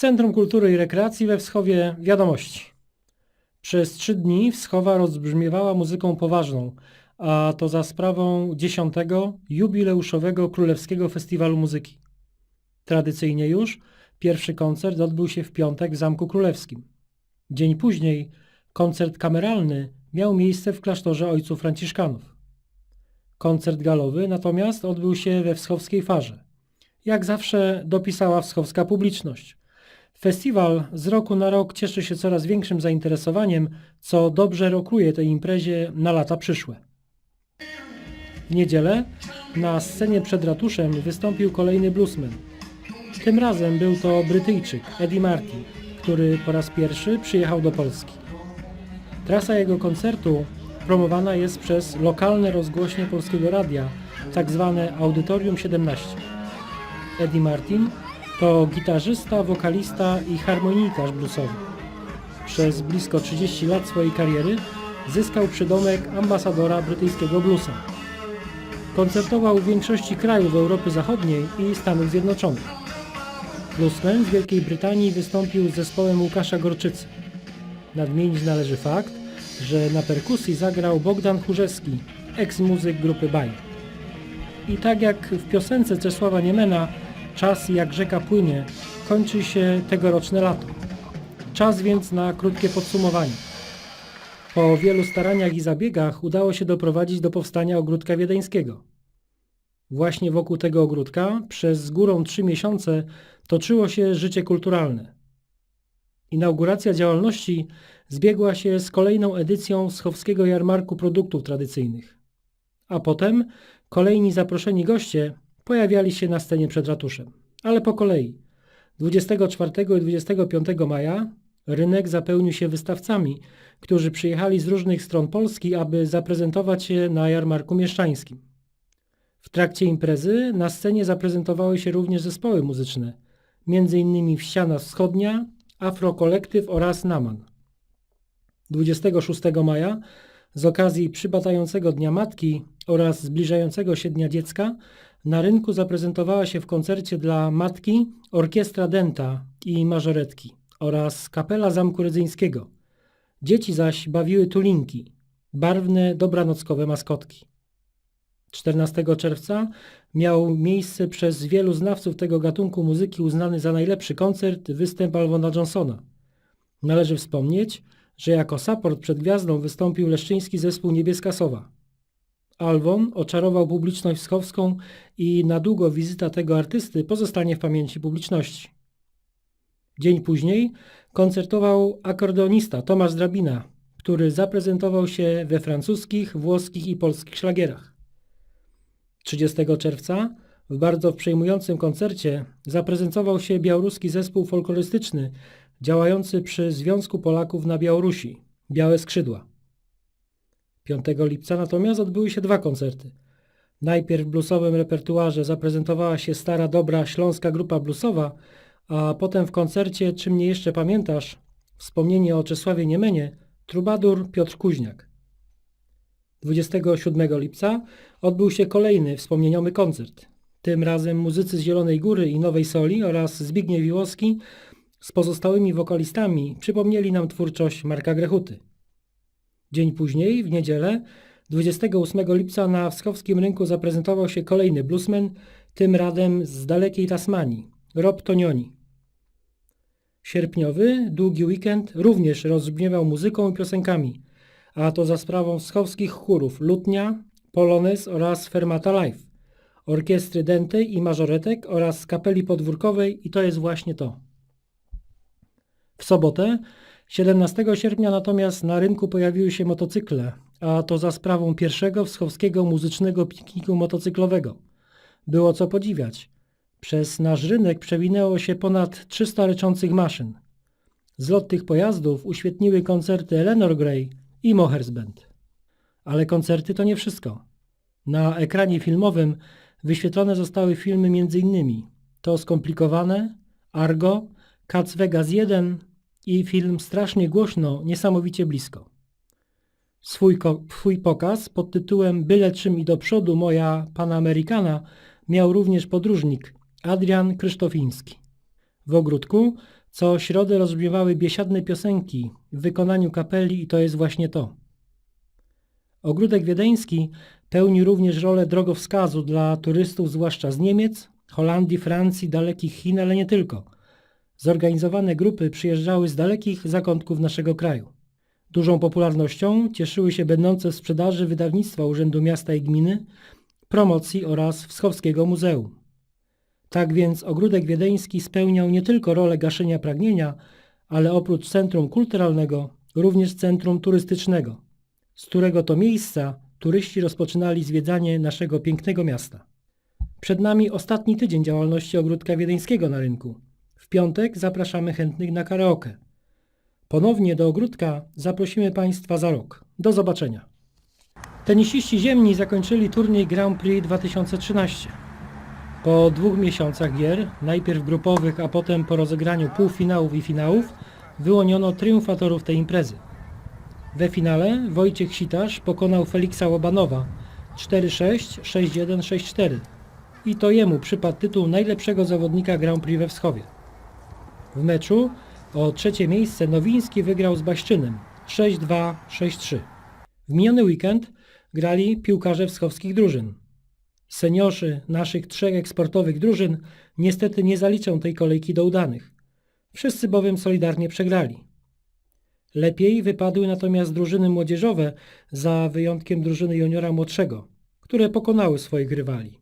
Centrum Kultury i Rekreacji we Wschowie Wiadomości. Przez trzy dni Wschowa rozbrzmiewała muzyką poważną, a to za sprawą dziesiątego jubileuszowego Królewskiego Festiwalu Muzyki. Tradycyjnie już pierwszy koncert odbył się w piątek w Zamku Królewskim. Dzień później koncert kameralny miał miejsce w klasztorze ojców Franciszkanów. Koncert galowy natomiast odbył się we wschowskiej farze. Jak zawsze dopisała wschowska publiczność. Festiwal z roku na rok cieszy się coraz większym zainteresowaniem, co dobrze rokuje tej imprezie na lata przyszłe. W niedzielę na scenie przed ratuszem wystąpił kolejny bluesman. Tym razem był to Brytyjczyk Eddie Martin, który po raz pierwszy przyjechał do Polski. Trasa jego koncertu promowana jest przez lokalne rozgłośnie Polskiego Radia, tak zwane Audytorium 17. Eddie Martin to gitarzysta, wokalista i harmonikarz bluesowy. Przez blisko 30 lat swojej kariery zyskał przydomek ambasadora brytyjskiego bluesa. Koncertował w większości krajów Europy Zachodniej i Stanów Zjednoczonych. Bluesman z Wielkiej Brytanii wystąpił z zespołem Łukasza Gorczycy. Nadmienić należy fakt, że na perkusji zagrał Bogdan Churzewski, eks-muzyk grupy Baj. I tak jak w piosence Czesława Niemena Czas jak rzeka płynie, kończy się tegoroczne lato. Czas więc na krótkie podsumowanie. Po wielu staraniach i zabiegach udało się doprowadzić do powstania ogródka wiedeńskiego. Właśnie wokół tego ogródka przez górą trzy miesiące toczyło się życie kulturalne. Inauguracja działalności zbiegła się z kolejną edycją Schowskiego Jarmarku Produktów Tradycyjnych. A potem kolejni zaproszeni goście pojawiali się na scenie przed ratuszem. Ale po kolei. 24 i 25 maja rynek zapełnił się wystawcami, którzy przyjechali z różnych stron Polski, aby zaprezentować się na jarmarku mieszczańskim. W trakcie imprezy na scenie zaprezentowały się również zespoły muzyczne, m.in. Wściana Wschodnia, Afro Kolektyw oraz Naman. 26 maja z okazji przypadającego Dnia Matki oraz zbliżającego się Dnia Dziecka na rynku zaprezentowała się w koncercie dla matki orkiestra denta i mażoretki oraz kapela Zamku Rydzyńskiego. Dzieci zaś bawiły tulinki, barwne dobranockowe maskotki. 14 czerwca miał miejsce przez wielu znawców tego gatunku muzyki uznany za najlepszy koncert występ Alwona Johnsona. Należy wspomnieć, że jako support przed gwiazdą wystąpił leszczyński zespół Niebieska Sowa. Alwon oczarował publiczność schowską i na długo wizyta tego artysty pozostanie w pamięci publiczności. Dzień później koncertował akordeonista Tomasz Drabina, który zaprezentował się we francuskich, włoskich i polskich szlagierach. 30 czerwca w bardzo przejmującym koncercie zaprezentował się białoruski zespół folklorystyczny działający przy Związku Polaków na Białorusi Białe Skrzydła. 5 lipca natomiast odbyły się dwa koncerty. Najpierw w bluesowym repertuarze zaprezentowała się stara dobra śląska grupa bluesowa, a potem w koncercie Czy mnie jeszcze pamiętasz? Wspomnienie o Czesławie Niemenie, trubadur Piotr Kuźniak. 27 lipca odbył się kolejny wspomnieniowy koncert. Tym razem muzycy z Zielonej Góry i Nowej Soli oraz Zbigniew Wiłowski z pozostałymi wokalistami przypomnieli nam twórczość Marka Grechuty. Dzień później, w niedzielę, 28 lipca na wschowskim rynku zaprezentował się kolejny bluesman, tym razem z dalekiej Tasmanii, Rob Tonioni. Sierpniowy, długi weekend również rozbrzmiewał muzyką i piosenkami, a to za sprawą wschowskich chórów Lutnia, Polones oraz Fermata Live, orkiestry dentej i mażoretek oraz kapeli podwórkowej i to jest właśnie to. W sobotę 17 sierpnia natomiast na rynku pojawiły się motocykle, a to za sprawą pierwszego wschowskiego muzycznego pikniku motocyklowego. Było co podziwiać. Przez nasz rynek przewinęło się ponad 300 leczących maszyn. Zlot tych pojazdów uświetniły koncerty Eleanor Gray i Mohers Band. Ale koncerty to nie wszystko. Na ekranie filmowym wyświetlone zostały filmy m.in. To skomplikowane, Argo, Cats Vegas 1 i film strasznie głośno, niesamowicie blisko. Swój, swój pokaz pod tytułem Byle czym i do przodu moja Panamerykana miał również podróżnik Adrian Krysztofiński. W ogródku Co środę rozbrzmiewały biesiadne piosenki w wykonaniu kapeli i to jest właśnie to. Ogródek Wiedeński pełni również rolę drogowskazu dla turystów zwłaszcza z Niemiec, Holandii, Francji, dalekich Chin, ale nie tylko. Zorganizowane grupy przyjeżdżały z dalekich zakątków naszego kraju. Dużą popularnością cieszyły się będące w sprzedaży wydawnictwa Urzędu Miasta i Gminy, promocji oraz Wschowskiego Muzeum. Tak więc Ogródek Wiedeński spełniał nie tylko rolę gaszenia pragnienia, ale oprócz centrum kulturalnego również centrum turystycznego, z którego to miejsca turyści rozpoczynali zwiedzanie naszego pięknego miasta. Przed nami ostatni tydzień działalności Ogródka Wiedeńskiego na rynku. Piątek zapraszamy chętnych na karaoke. Ponownie do ogródka zaprosimy Państwa za rok. Do zobaczenia. Tenisiści ziemni zakończyli turniej Grand Prix 2013. Po dwóch miesiącach gier, najpierw grupowych, a potem po rozegraniu półfinałów i finałów, wyłoniono triumfatorów tej imprezy. We finale Wojciech Sitarz pokonał Feliksa Łobanowa 4-6, 6-1, 6-4 i to jemu przypadł tytuł najlepszego zawodnika Grand Prix we Wschowie. W meczu o trzecie miejsce Nowiński wygrał z Baścinem 6-2, 6-3. W miniony weekend grali piłkarze wschowskich drużyn. Seniorzy naszych trzech eksportowych drużyn niestety nie zaliczą tej kolejki do udanych. Wszyscy bowiem solidarnie przegrali. Lepiej wypadły natomiast drużyny młodzieżowe za wyjątkiem drużyny juniora młodszego, które pokonały swoich rywali.